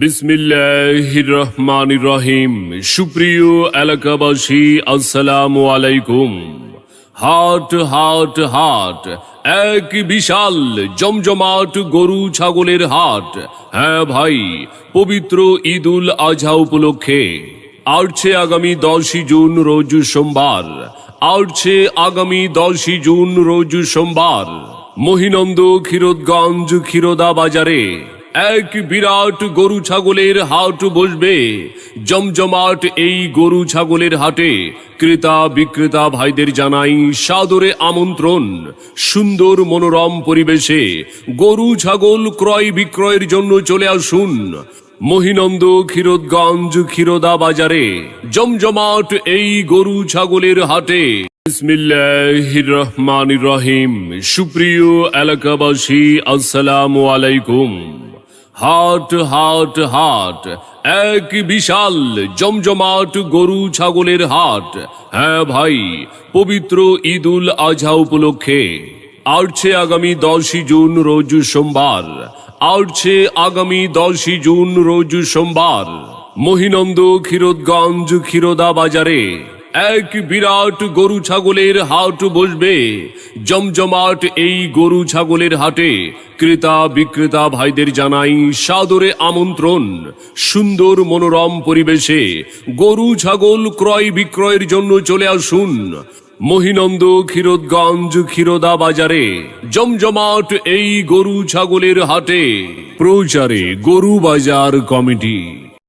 বিসমিল্লাহির রহমানির রহিম সুপ্রিয় এলাকাবাসী, আসসালামু আলাইকুম। হাট হাট হাট, এক বিশাল জমজমাট গরু ছাগলের হাট। হ্যাঁ ভাই, পবিত্র ঈদুল আজহা উপলক্ষে আসছে আগামী দশই জুন রোজ সোমবার। আসছে আগামী দশই জুন রোজ সোমবার। মহিনন্দ ক্ষীরোদগঞ্জ ক্ষীরোদা বাজারে এক বিরাট গরু ছাগলের হাট বসবে। জমজমাট এই গরু ছাগলের হাটে ক্রেতা বিক্রেতা ভাইদের জানাই সাদরে আমন্ত্রণ। সুন্দর মনোরম পরিবেশে গরু ছাগল ক্রয় বিক্রয়ের জন্য চলে আসুন। মহিনন্দ ক্ষীরোদগঞ্জ ক্ষীরোদা বাজারে। জমজমাট এই গরু ছাগলের হাটে। রহমান রহিম। সুপ্রিয় এলাকাবাসী, আসসালামু আলাইকুম। হাট হাট হাট। এক বিশাল জমজমাট গরু ছাগলের হাট। হ্যাঁ ভাই, পবিত্র ঈদুল আজহা উপলক্ষে আসছে আগামী দশই জুন, রোজ সোমবার। আসছে আগামী দশই জুন, রোজ সোমবার। মহিনন্দ ক্ষীরোদগঞ্জ ক্ষীরোদা বাজারে এক বিরাট গরু ছাগলের হাট বসবে। জমজমাট এই গরু ছাগলের হাটে ক্রেতা বিক্রেতা ভাইদের জানাই সাদরে আমন্ত্রণ। সুন্দর মনোরম পরিবেশে গরু ছাগল ক্রয় বিক্রয়ের জন্য চলে আসুন। মহিনন্দ ক্ষীরোদগঞ্জ ক্ষীরোদা বাজারে। জমজমাট এই গরু ছাগলের হাটে। প্রচারে গরু বাজার কমিটি।